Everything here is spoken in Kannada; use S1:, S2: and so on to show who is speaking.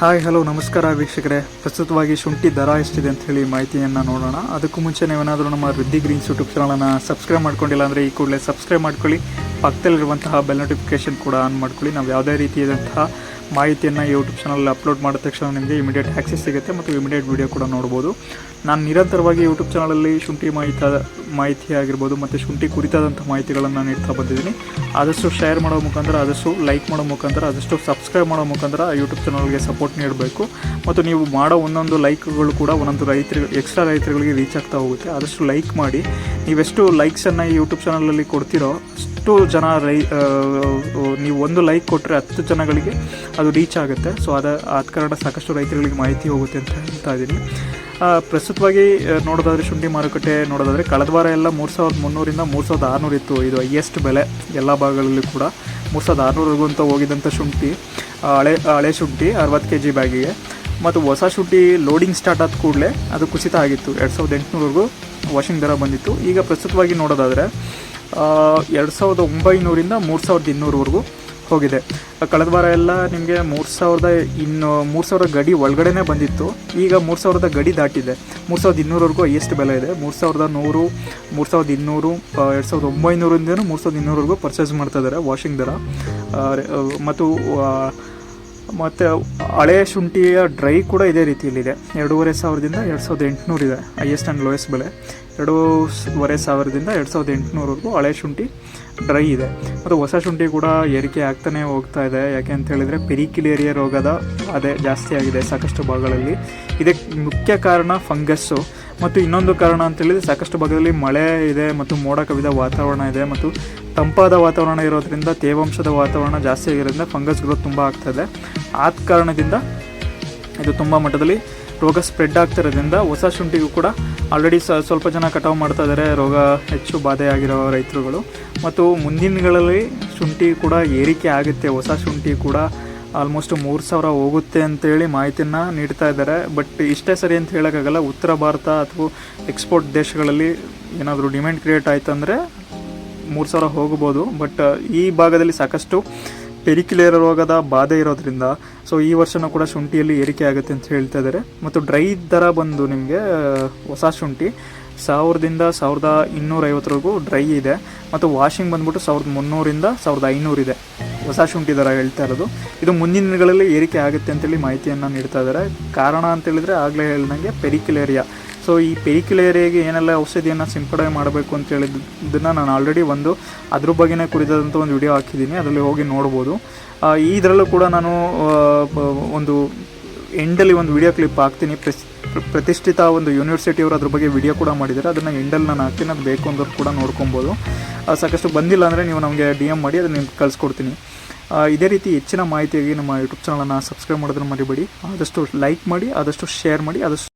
S1: ಹಾಯ್ ಹಲೋ ನಮಸ್ಕಾರ ವೀಕ್ಷಕರೇ. ಪ್ರಸ್ತುತವಾಗಿ ಶುಂಠಿ ದರ ಎಷ್ಟಿದೆ ಅಂತ ಹೇಳಿ ಮಾಹಿತಿಯನ್ನು ನೋಡೋಣ. ಅದಕ್ಕೂ ಮುಂಚೆ ನೀವೇನಾದರೂ ನಮ್ಮ ವೃದ್ಧಿ ಗ್ರೀನ್ಸ್ ಯೂಟ್ಯೂಬ್ ಚಾನಲನ್ನು ಸಬ್ಸ್ಕ್ರೈಬ್ ಮಾಡ್ಕೊಂಡಿಲ್ಲ ಅಂದರೆ ಈ ಕೂಡಲೇ ಸಬ್ಸ್ಕ್ರೈಬ್ ಮಾಡ್ಕೊಳ್ಳಿ. ಪಕ್ಕದಲ್ಲಿರುವಂತಹ ಬೆಲ್ ನೋಟಿಫಿಕೇಷನ್ ಕೂಡ ಆನ್ ಮಾಡ್ಕೊಳ್ಳಿ. ನಾವು ಯಾವುದೇ ರೀತಿಯಾದಂತಹ ಮಾಹಿತಿಯನ್ನು ಯೂಟ್ಯೂಬ್ ಚಾನಲ್ ಅಪ್ಲೋಡ್ ಮಾಡಿದ ತಕ್ಷಣ ನಿಮಗೆ ಇಮಿಡಿಯೇಟ್ ಆ್ಯಕ್ಸೆಸ್ ಸಿಗುತ್ತೆ ಮತ್ತು ಇಮಿಡಿಯೇಟ್ ವಿಡಿಯೋ ಕೂಡ ನೋಡ್ಬೋದು. ನಾನು ನಿರಂತರವಾಗಿ ಯೂಟ್ಯೂಬ್ ಚಾನಲಲ್ಲಿ ಶುಂಠಿ ಮಾಹಿತಿ ಮಾಹಿತಿ ಆಗಿರ್ಬೋದು ಮತ್ತು ಶುಂಠಿ ಕುರಿತಾದಂಥ ಮಾಹಿತಿಗಳನ್ನು ನೀಡ್ತಾ ಬಂದಿದ್ದೀನಿ. ಆದಷ್ಟು ಶೇರ್ ಮಾಡೋ ಮುಖಾಂತರ, ಆದಷ್ಟು ಲೈಕ್ ಮಾಡೋ ಮುಖಾಂತರ, ಆದಷ್ಟು ಸಬ್ಸ್ಕ್ರೈಬ್ ಮಾಡೋ ಮುಖಾಂತರ ಯೂಟ್ಯೂಬ್ ಚಾನಲ್ಗೆ ಸಪೋರ್ಟ್ ನೀಡಬೇಕು. ಮತ್ತು ನೀವು ಮಾಡೋ ಒಂದೊಂದು ಲೈಕ್ಗಳು ಕೂಡ ಒಂದೊಂದು ರೈತರಿಗೆ ಎಕ್ಸ್ಟ್ರಾ ರೈತರುಗಳಿಗೆ ರೀಚ್ ಆಗ್ತಾ ಹೋಗುತ್ತೆ. ಆದಷ್ಟು ಲೈಕ್ ಮಾಡಿ. ನೀವೆಷ್ಟು ಲೈಕ್ಸನ್ನು ಈ ಯೂಟ್ಯೂಬ್ ಚಾನಲಲ್ಲಿ ಕೊಡ್ತೀರೋ ಅಷ್ಟು ಜನ ಲೈ ನೀವು ಒಂದು ಲೈಕ್ ಕೊಟ್ಟರೆ ಹತ್ತು ಜನಗಳಿಗೆ ಅದು ರೀಚ್ ಆಗುತ್ತೆ. ಸೊ ಅದ ಆದ ಕಾರಣ ಸಾಕಷ್ಟು ರೈತರುಗಳಿಗೆ ಮಾಹಿತಿ ಹೋಗುತ್ತೆ ಅಂತ ಹೇಳ್ತಾ ಇದ್ದೀನಿ. ಪ್ರಸ್ತುತವಾಗಿ ನೋಡೋದಾದರೆ ಶುಂಠಿ ಮಾರುಕಟ್ಟೆ, ನೋಡೋದಾದರೆ ಕಳೆದ ವಾರ ಎಲ್ಲ ಮೂರು ಸಾವಿರದ ಮುನ್ನೂರಿಂದ ಮೂರು ಸಾವಿರದ ಆರುನೂರು ಇತ್ತು. ಇದು ಹೈಯೆಸ್ಟ್ ಬೆಲೆ ಎಲ್ಲ ಭಾಗಗಳಲ್ಲಿ ಕೂಡ. ಮೂರು ಸಾವಿರದ ಆರುನೂರಿಗೂ ಅಂತ ಹೋಗಿದ್ದಂಥ ಶುಂಠಿ ಹಳೆ ಹಳೆ ಶುಂಠಿ ಅರವತ್ತು ಕೆ ಜಿ ಬ್ಯಾಗಿಗೆ. ಮತ್ತು ಹೊಸ ಶುಂಠಿ ಲೋಡಿಂಗ್ ಸ್ಟಾರ್ಟ್ ಆದ ಕೂಡಲೇ ಅದು ಕುಸಿತ ಆಗಿತ್ತು. ಎರಡು ಸಾವಿರದ ಎಂಟುನೂರವರೆಗೂ ವಾಷಿಂಗ್ ದರ ಬಂದಿತ್ತು. ಈಗ ಪ್ರಸ್ತುತವಾಗಿ ನೋಡೋದಾದರೆ ಎರಡು ಸಾವಿರದ ಒಂಬೈನೂರಿಂದ ಮೂರು ಸಾವಿರದ ಇನ್ನೂರವರೆಗೂ ಹೋಗಿದೆ. ಕಳೆದ ವಾರ ಎಲ್ಲ ನಿಮಗೆ ಮೂರು ಸಾವಿರದ ಇನ್ನು, ಮೂರು ಸಾವಿರ ಗಡಿ ಒಳಗಡೆನೇ ಬಂದಿತ್ತು. ಈಗ ಮೂರು ಸಾವಿರದ ಗಡಿ ದಾಟಿದೆ. ಮೂರು ಸಾವಿರದ ಇನ್ನೂರವರೆಗೂ ಹೈಯೆಸ್ಟ್ ಬೆಲೆ ಇದೆ. ಮೂರು ಸಾವಿರದ ನೂರು, ಮೂರು ಸಾವಿರದ ಇನ್ನೂರು ಎರಡು ಸಾವಿರದ ಒಂಬೈನೂರಿಂದನೂ ಮೂರು ಸಾವಿರದ ಇನ್ನೂರವರೆಗೂ ಪರ್ಚೇಸ್ ಮಾಡ್ತಾ ಇದ್ದಾರೆ ವಾಷಿಂಗ್ ದರ. ಮತ್ತು ಮತ್ತು ಹಳೆ ಶುಂಠಿಯ ಡ್ರೈ ಕೂಡ ಇದೇ ರೀತಿಯಲ್ಲಿದೆ. ಎರಡೂವರೆ ಸಾವಿರದಿಂದ ಎರಡು ಸಾವಿರದ ಎಂಟುನೂರಿದೆ ಹೈಯೆಸ್ಟ್ ಆ್ಯಂಡ್ ಲೋಯೆಸ್ಟ್ ಬೆಲೆ. ಎರಡೂವರೆ ಸಾವಿರದಿಂದ ಎರಡು ಸಾವಿರದ ಎಂಟುನೂರವರೆಗೂ ಹಳೆ ಶುಂಠಿ ಡ್ರೈ ಇದೆ. ಮತ್ತು ಹೊಸ ಶುಂಠಿ ಕೂಡ ಏರಿಕೆ ಆಗ್ತಾನೆ ಹೋಗ್ತಾ ಇದೆ. ಯಾಕೆ ಅಂತ ಹೇಳಿದರೆ, ಪೆರಿಕಿಲೇರಿಯಾ ರೋಗದ ಅದೇ ಜಾಸ್ತಿ ಆಗಿದೆ ಸಾಕಷ್ಟು ಭಾಗಗಳಲ್ಲಿ. ಇದಕ್ಕೆ ಮುಖ್ಯ ಕಾರಣ ಫಂಗಸ್ಸು ಮತ್ತು ಇನ್ನೊಂದು ಕಾರಣ ಅಂತ ಹೇಳಿದ್ರೆ ಸಾಕಷ್ಟು ಭಾಗದಲ್ಲಿ ಮಳೆ ಇದೆ ಮತ್ತು ಮೋಡ ಕವಿದ ವಾತಾವರಣ ಇದೆ ಮತ್ತು ತಂಪಾದ ವಾತಾವರಣ ಇರೋದ್ರಿಂದ ತೇವಾಂಶದ ವಾತಾವರಣ ಜಾಸ್ತಿ ಆಗಿರೋದ್ರಿಂದ ಫಂಗಸ್ ಗ್ರೋತ್ ತುಂಬ ಇದೆ. ಆದ ಕಾರಣದಿಂದ ಇದು ತುಂಬ ಮಟ್ಟದಲ್ಲಿ ರೋಗ ಸ್ಪ್ರೆಡ್ ಆಗ್ತಿರೋದ್ರಿಂದ ಹೊಸ ಶುಂಠಿಗೂ ಕೂಡ ಆಲ್ರೆಡಿ ಸ್ವಲ್ಪ ಜನ ಕಟಾವು ಮಾಡ್ತಾ ಇದ್ದಾರೆ ರೋಗ ಹೆಚ್ಚು ಬಾಧೆ ಆಗಿರೋ ರೈತರುಗಳು. ಮತ್ತು ಮುಂದಿನಗಳಲ್ಲಿ ಶುಂಠಿ ಕೂಡ ಏರಿಕೆ ಆಗುತ್ತೆ. ಹೊಸ ಶುಂಠಿ ಕೂಡ ಆಲ್ಮೋಸ್ಟ್ ಮೂರು ಸಾವಿರ ಹೋಗುತ್ತೆ ಅಂತೇಳಿ ಮಾಹಿತಿನ ನೀಡ್ತಾ ಇದ್ದಾರೆ. ಬಟ್ ಇಷ್ಟೇ ಸರಿ ಅಂತ ಹೇಳೋಕ್ಕಾಗಲ್ಲ. ಉತ್ತರ ಭಾರತ ಅಥವಾ ಎಕ್ಸ್ಪೋರ್ಟ್ ದೇಶಗಳಲ್ಲಿ ಏನಾದರೂ ಡಿಮ್ಯಾಂಡ್ ಕ್ರಿಯೇಟ್ ಆಯ್ತು ಅಂದರೆ ಮೂರು ಸಾವಿರ ಹೋಗ್ಬೋದು. ಬಟ್ ಈ ಭಾಗದಲ್ಲಿ ಸಾಕಷ್ಟು ಪೆರಿಕ್ಯುಲೇರ್ ರೋಗದ ಬಾಧೆ ಇರೋದ್ರಿಂದ ಸೊ ಈ ವರ್ಷನೂ ಕೂಡ ಶುಂಠಿಯಲ್ಲಿ ಏರಿಕೆ ಆಗುತ್ತೆ ಅಂತ ಹೇಳ್ತಾ ಇದ್ದಾರೆ. ಮತ್ತು ಡ್ರೈ ದರ ಬಂದು ನಿಮಗೆ ಹೊಸ ಶುಂಠಿ ಸಾವಿರದಿಂದ ಸಾವಿರದ ಇನ್ನೂರೈವತ್ತರೆಗೂ ಡ್ರೈ ಇದೆ. ಮತ್ತು ವಾಷಿಂಗ್ ಬಂದ್ಬಿಟ್ಟು ಸಾವಿರದ ಮುನ್ನೂರಿಂದ ಸಾವಿರದ ಐನೂರಿದೆ ಹೊಸ ಶುಂಠಿ ದರ ಹೇಳ್ತಾ ಇರೋದು. ಇದು ಮುಂದಿನ ದಿನಗಳಲ್ಲಿ ಏರಿಕೆ ಆಗುತ್ತೆ ಅಂತೇಳಿ ಮಾಹಿತಿಯನ್ನು ನೀಡ್ತಾ ಇದ್ದಾರೆ ಕಾರಣ ಅಂತ ಹೇಳಿದ್ರೆ ಆಗಲೇ ಹೇಳ್ದಂಗೆ ಪೆರಿಕ್ಯುಲೇರಿಯಾ. ಸೊ ಈ ಪೆರಿಕ್ಯುಲೇರಿಯಾಗೆ ಏನೆಲ್ಲ ಔಷಧಿಯನ್ನು ಸಿಂಪಡಣೆ ಮಾಡಬೇಕು ಅಂತ ಹೇಳಿದ್ದನ್ನು ನಾನು ಆಲ್ರೆಡಿ ಒಂದು ಅದ್ರ ಬಗ್ಗೆನೇ ಕುರಿತಾದಂಥ ಒಂದು ವಿಡಿಯೋ ಹಾಕಿದ್ದೀನಿ. ಅದರಲ್ಲಿ ಹೋಗಿ ನೋಡ್ಬೋದು. ಇದರಲ್ಲೂ ಕೂಡ ನಾನು ಒಂದು ಎಂಡಲ್ಲಿ ಒಂದು ವಿಡಿಯೋ ಕ್ಲಿಪ್ ಹಾಕ್ತೀನಿ. ಪ್ರತಿಷ್ಠಿತ ಒಂದು ಯೂನಿವರ್ಸಿಟಿಯವರು ಅದ್ರ ಬಗ್ಗೆ ವಿಡಿಯೋ ಕೂಡ ಮಾಡಿದ್ದಾರೆ. ಅದನ್ನು ಎಂಡಲ್ಲಿ ನಾನು ಹಾಕ್ತೀನಿ. ಅದು ಬೇಕು ಅಂದ್ರೂ ಕೂಡ ನೋಡ್ಕೊಬೋದು. ಸಾಕಷ್ಟು ಬಂದಿಲ್ಲ ಅಂದರೆ ನೀವು ನಮಗೆ ಡಿ ಎಂ ಮಾಡಿ ಅದನ್ನು ನಿಮ್ಗೆ ಕಳಿಸ್ಕೊಡ್ತೀನಿ. ಇದೇ ರೀತಿ ಹೆಚ್ಚಿನ ಮಾಹಿತಿಯಾಗಿ ನಮ್ಮ ಯೂಟ್ಯೂಬ್ ಚಾನಲನ್ನು ಸಬ್ಸ್ಕ್ರೈಬ್ ಮಾಡೋದನ್ನು ಮರಿಬೇಡಿ. ಆದಷ್ಟು ಲೈಕ್ ಮಾಡಿ, ಆದಷ್ಟು ಶೇರ್ ಮಾಡಿ, ಆದಷ್ಟು